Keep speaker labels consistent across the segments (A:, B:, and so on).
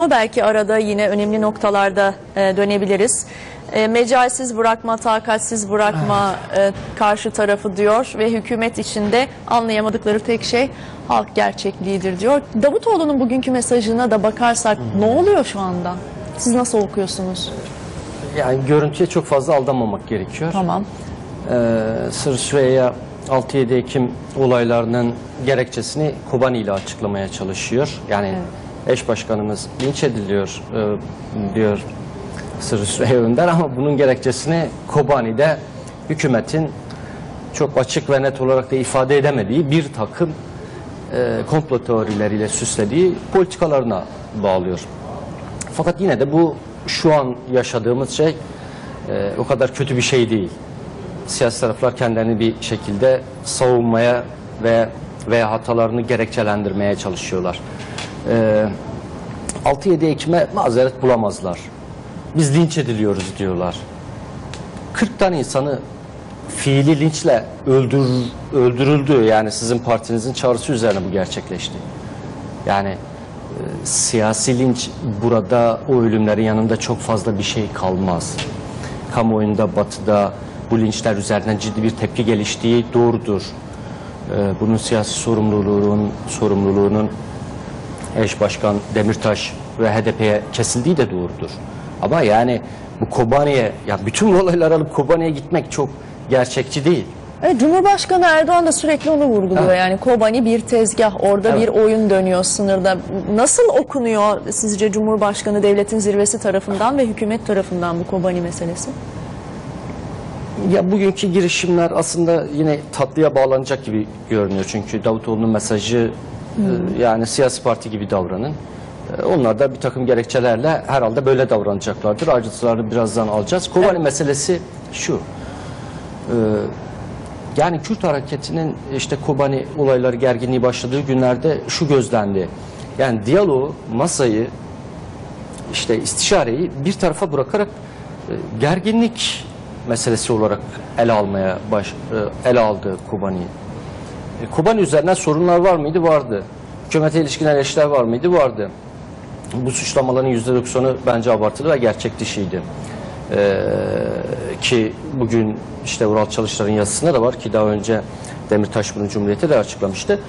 A: Ama belki arada yine önemli noktalarda e, dönebiliriz. E, mecalsiz bırakma, takatsiz bırakma e, karşı tarafı diyor ve hükümet içinde anlayamadıkları tek şey halk gerçekliğidir diyor. Davutoğlu'nun bugünkü mesajına da bakarsak ne oluyor şu anda? Siz nasıl okuyorsunuz?
B: Yani görüntüye çok fazla aldanmamak gerekiyor.
A: Tamam.
B: Ee, Sır Süreyya 6-7 Ekim olaylarının gerekçesini Kobani ile açıklamaya çalışıyor. Yani eş başkanımız linç ediliyor e, diyor Sır Süreyya Önder ama bunun gerekçesini Kobani'de hükümetin çok açık ve net olarak da ifade edemediği bir takım e, komplo teorileriyle süslediği politikalarına bağlıyor. Fakat yine de bu şu an yaşadığımız şey e, o kadar kötü bir şey değil. Siyasi taraflar kendilerini bir şekilde savunmaya ve veya hatalarını gerekçelendirmeye çalışıyorlar. E, 6-7 Ekim'e mazeret bulamazlar. Biz linç ediliyoruz diyorlar. 40 tane insanı fiili linçle öldür, öldürüldü. Yani sizin partinizin çağrısı üzerine bu gerçekleşti. Yani e, siyasi linç burada o ölümlerin yanında çok fazla bir şey kalmaz. Kamuoyunda, batıda bu linçler üzerinden ciddi bir tepki geliştiği doğrudur. E, bunun siyasi sorumluluğunun, sorumluluğunun eş başkan Demirtaş ve HDP'ye kesildiği de doğrudur. Ama yani bu Kobani'ye, ya bütün bu olayları alıp Kobani'ye gitmek çok gerçekçi değil.
A: Evet, Cumhurbaşkanı Erdoğan da sürekli onu vurguluyor.
B: Evet.
A: Yani Kobani bir tezgah, orada
B: Evet.
A: bir oyun dönüyor sınırda. Nasıl okunuyor sizce Cumhurbaşkanı devletin zirvesi tarafından ve hükümet tarafından bu Kobani meselesi?
B: Ya bugünkü girişimler aslında yine tatlıya bağlanacak gibi görünüyor. Çünkü Davutoğlu'nun mesajı e, yani siyasi parti gibi davranın. E, Onlar da bir takım gerekçelerle herhalde böyle davranacaklardır. Ayrıntılarını birazdan alacağız. Kobani meselesi şu. E, yani Kürt hareketinin işte Kobani olayları gerginliği başladığı günlerde şu gözlendi. Yani diyaloğu, masayı, işte istişareyi bir tarafa bırakarak e, gerginlik meselesi olarak ele almaya baş, e, ele aldı Kobani'yi. E, Kobani üzerinden sorunlar var mıydı? Vardı. Hükümete ilişkin eleştiriler var mıydı? Vardı. Bu suçlamaların %90'ı bence abartılı ve gerçek dışıydı. E, ki bugün işte Ural Çalışlar'ın yazısında da var ki daha önce Demirtaş bunu Cumhuriyet'e de açıklamıştı.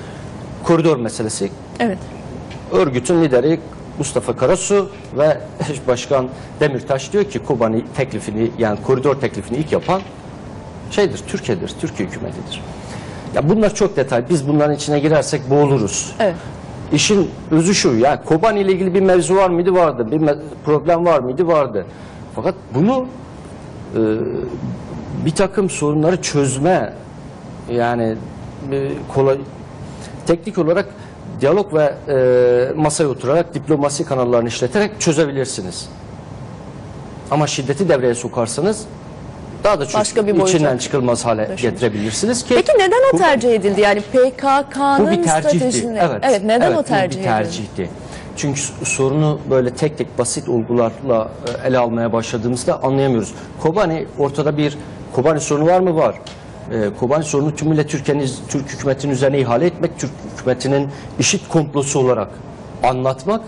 B: Koridor meselesi
A: Evet.
B: Örgütün lideri Mustafa Karasu ve başkan Demirtaş diyor ki Kobani teklifini yani koridor teklifini ilk yapan şeydir, Türkiye'dir, Türkiye hükümetidir. Ya bunlar çok detay. Biz bunların içine girersek boğuluruz.
A: Evet.
B: İşin özü şu ya Kobani ile ilgili bir mevzu var mıydı? Vardı. Bir problem var mıydı? Vardı. Fakat bunu e, bir takım sorunları çözme yani e, kolay teknik olarak diyalog ve e, masaya oturarak diplomasi kanallarını işleterek çözebilirsiniz. Ama şiddeti devreye sokarsanız daha da çok
A: Başka bir boyuta
B: içinden çıkılmaz hale
A: taşınır.
B: getirebilirsiniz ki
A: Peki neden o
B: bu-
A: tercih edildi? Yani PKK'nın
B: bu tercihti.
A: stratejini.
B: Evet.
A: neden
B: evet,
A: o
B: bu
A: tercih edildi?
B: tercihti. Çünkü sorunu böyle tek tek basit olgularla e, ele almaya başladığımızda anlayamıyoruz. Kobani ortada bir Kobani sorunu var mı? Var. E, Kobani sorunu tümüyle Türkiye'nin Türk hükümetinin üzerine ihale etmek, Türk hükümetinin işit komplosu olarak anlatmak.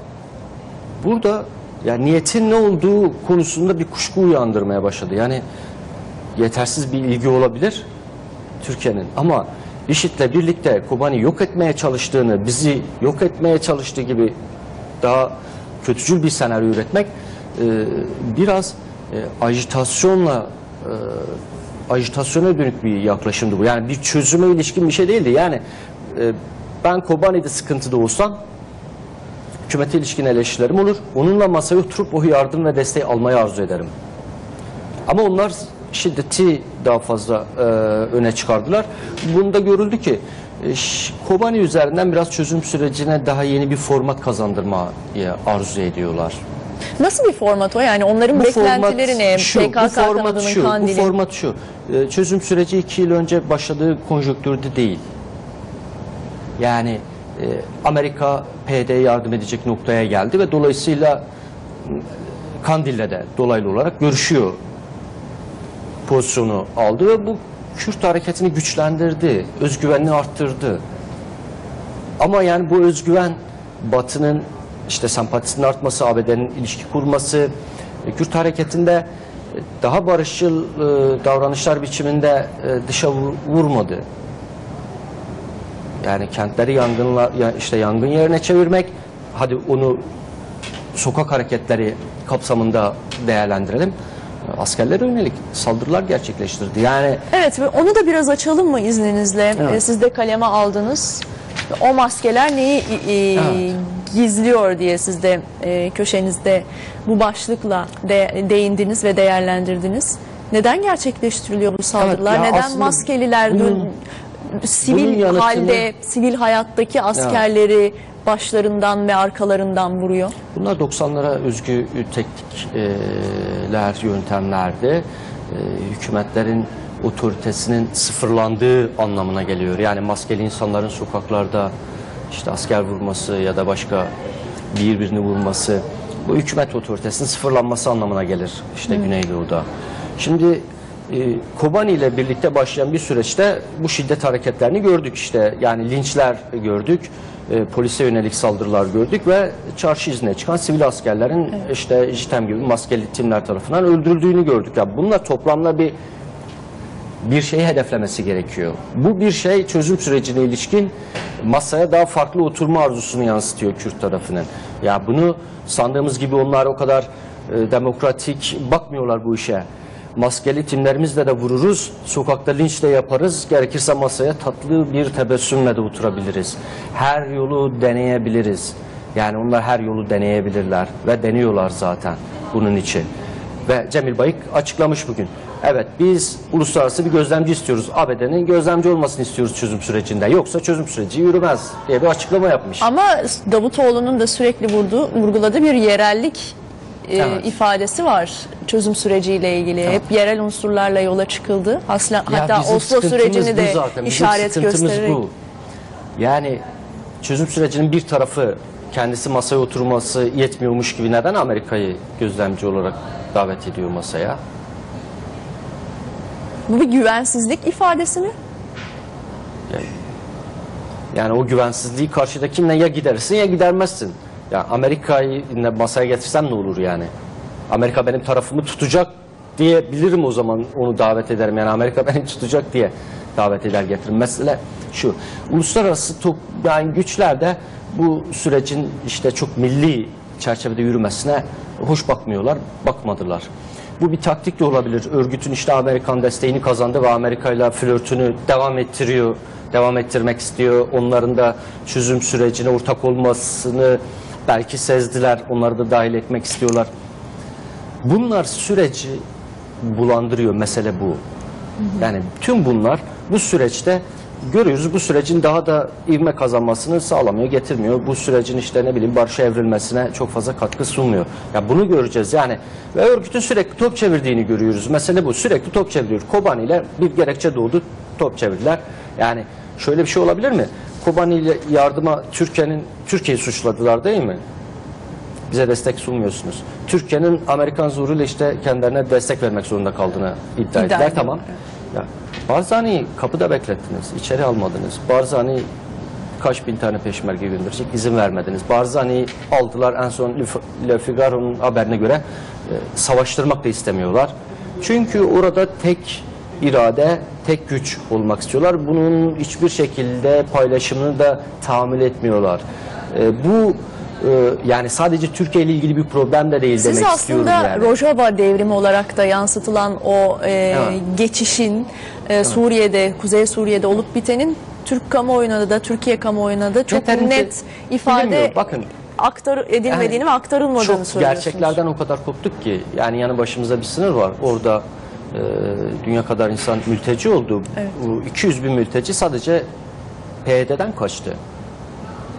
B: Burada yani niyetin ne olduğu konusunda bir kuşku uyandırmaya başladı. Yani yetersiz bir ilgi olabilir Türkiye'nin ama IŞİD'le birlikte Kobani yok etmeye çalıştığını, bizi yok etmeye çalıştığı gibi daha kötücül bir senaryo üretmek e, biraz e, ajitasyonla e, ajitasyona dönük bir yaklaşımdı bu. Yani bir çözüme ilişkin bir şey değildi. Yani e, ben Kobani'de sıkıntıda olsam hükümete ilişkin eleştirilerim olur. Onunla masaya oturup o yardım ve desteği almayı arzu ederim. Ama onlar şiddeti daha fazla e, öne çıkardılar. Bunda görüldü ki e, Kobani üzerinden biraz çözüm sürecine daha yeni bir format kazandırmayı arzu ediyorlar.
A: Nasıl bir format o? Yani onların beklentileri ne?
B: şu,
A: PKK
B: bu format şu, bu
A: kandili.
B: format şu. E, çözüm süreci iki yıl önce başladığı konjonktürde değil. Yani e, Amerika PYD'ye yardım edecek noktaya geldi ve dolayısıyla Kandil'le de dolaylı olarak görüşüyor pozisyonu aldı ve bu Kürt hareketini güçlendirdi, özgüvenini arttırdı. Ama yani bu özgüven Batı'nın işte sempatisinin artması, ABD'nin ilişki kurması, e, Kürt hareketinde e, daha barışçıl e, davranışlar biçiminde dışa vur- vurmadı. Yani kentleri yangınla ya işte yangın yerine çevirmek, hadi onu sokak hareketleri kapsamında değerlendirelim. Askerlere yönelik saldırılar gerçekleştirdi. Yani
A: Evet ve onu da biraz açalım mı izninizle?
B: Evet.
A: Ee, Siz de kaleme aldınız. O maskeler neyi e,
B: Evet.
A: gizliyor diye siz de e, köşenizde bu başlıkla de, değindiniz ve değerlendirdiniz. Neden gerçekleştiriliyor bu saldırılar?
B: ya
A: Neden
B: aslında
A: maskeliler dün sivil
B: yanıtını-
A: halde, sivil hayattaki askerleri başlarından ve arkalarından vuruyor?
B: Bunlar 90'lara özgü teknikler, yöntemlerdi. E, Hükümetlerin otoritesinin sıfırlandığı anlamına geliyor. Yani maskeli insanların sokaklarda işte asker vurması ya da başka birbirini vurması bu hükümet otoritesinin sıfırlanması anlamına gelir işte Güneydoğu'da. Şimdi e, Kobani ile birlikte başlayan bir süreçte bu şiddet hareketlerini gördük işte. Yani linçler gördük, e, polise yönelik saldırılar gördük ve çarşı izine çıkan sivil askerlerin işte JITEM gibi maskeli timler tarafından öldürüldüğünü gördük. Ya bununla toplamda bir bir şeyi hedeflemesi gerekiyor. Bu bir şey çözüm sürecine ilişkin masaya daha farklı oturma arzusunu yansıtıyor Kürt tarafının. Ya bunu sandığımız gibi onlar o kadar e, demokratik bakmıyorlar bu işe. Maskeli timlerimizle de vururuz, sokakta linç de yaparız, gerekirse masaya tatlı bir tebessümle de oturabiliriz. Her yolu deneyebiliriz. Yani onlar her yolu deneyebilirler ve deniyorlar zaten bunun için. Ve Cemil Bayık açıklamış bugün. Evet biz uluslararası bir gözlemci istiyoruz. ABD'nin gözlemci olmasını istiyoruz çözüm sürecinde. Yoksa çözüm süreci yürümez diye bir açıklama yapmış.
A: Ama Davutoğlu'nun da sürekli vurduğu, vurguladığı bir yerellik
B: Evet.
A: ifadesi var çözüm süreciyle ilgili. Hep yerel unsurlarla yola çıkıldı. Asla,
B: Ya
A: hatta Oslo sürecini de
B: zaten.
A: İşaret göstererek.
B: bu. Yani çözüm sürecinin bir tarafı kendisi masaya oturması yetmiyormuş gibi neden Amerika'yı gözlemci olarak davet ediyor masaya?
A: Bu bir güvensizlik ifadesi mi?
B: Yani o güvensizliği karşıda kimle ya gidersin ya gidermezsin. Ya Amerika'yı masaya getirsem ne olur yani? Amerika benim tarafımı tutacak diyebilirim o zaman onu davet ederim. Yani Amerika beni tutacak diye davet eder getiririm. Mesele şu. Uluslararası top, yani güçler de bu sürecin işte çok milli çerçevede yürümesine hoş bakmıyorlar, bakmadılar. Bu bir taktik de olabilir. Örgütün işte Amerikan desteğini kazandı ve Amerika ile flörtünü devam ettiriyor, devam ettirmek istiyor. Onların da çözüm sürecine ortak olmasını belki sezdiler. Onları da dahil etmek istiyorlar. Bunlar süreci bulandırıyor. Mesele bu. Yani tüm bunlar bu süreçte görüyoruz bu sürecin daha da ivme kazanmasını sağlamıyor, getirmiyor. Bu sürecin işte ne bileyim barışa evrilmesine çok fazla katkı sunmuyor. Ya bunu göreceğiz yani. Ve örgütün sürekli top çevirdiğini görüyoruz. Mesele bu. Sürekli top çeviriyor. Kobani ile bir gerekçe doğdu. Top çevirdiler. Yani şöyle bir şey olabilir mi? Kobani ile yardıma Türkiye'nin Türkiye'yi suçladılar değil mi? bize destek sunmuyorsunuz. Türkiye'nin Amerikan zoruyla işte kendilerine destek vermek zorunda kaldığını iddia,
A: İddia
B: ettiler. Tamam. Ya, Barzani'yi kapıda beklettiniz, içeri almadınız. Barzani kaç bin tane peşmerge gönderecek izin vermediniz. Barzani'yi aldılar en son Le Figaro'nun haberine göre e, savaştırmak da istemiyorlar. Çünkü orada tek irade, tek güç olmak istiyorlar. Bunun hiçbir şekilde paylaşımını da tahammül etmiyorlar. E, bu yani sadece Türkiye ile ilgili bir problem de değil
A: Siz
B: demek istiyorum
A: aslında
B: yani.
A: Rojava devrimi olarak da yansıtılan o e,
B: Evet.
A: geçişin e, Suriye'de, Kuzey Suriye'de olup bitenin Türk kamuoyuna da Türkiye kamuoyuna da çok
B: Yeterince
A: net ifade
B: bilinmiyor. Bakın
A: aktar edilmediğini
B: Yani
A: ve aktarılmadığını
B: çok
A: söylüyorsunuz.
B: gerçeklerden o kadar koptuk ki yani yanı başımızda bir sınır var. Orada e, dünya kadar insan mülteci oldu. Bu 200 bin mülteci sadece PYD'den kaçtı.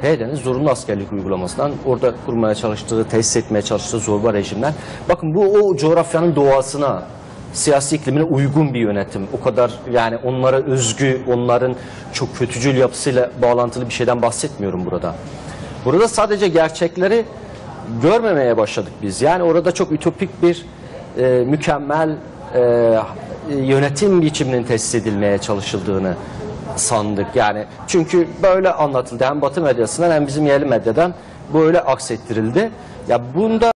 B: PYD'nin zorunlu askerlik uygulamasından orada kurmaya çalıştığı, tesis etmeye çalıştığı zorba rejimden. Bakın bu o coğrafyanın doğasına, siyasi iklimine uygun bir yönetim. O kadar yani onlara özgü, onların çok kötücül yapısıyla bağlantılı bir şeyden bahsetmiyorum burada. Burada sadece gerçekleri görmemeye başladık biz. Yani orada çok ütopik bir e, mükemmel e, yönetim biçiminin tesis edilmeye çalışıldığını sandık yani. Çünkü böyle anlatıldı hem Batı medyasından hem bizim yerli medyadan böyle aksettirildi. Ya bunda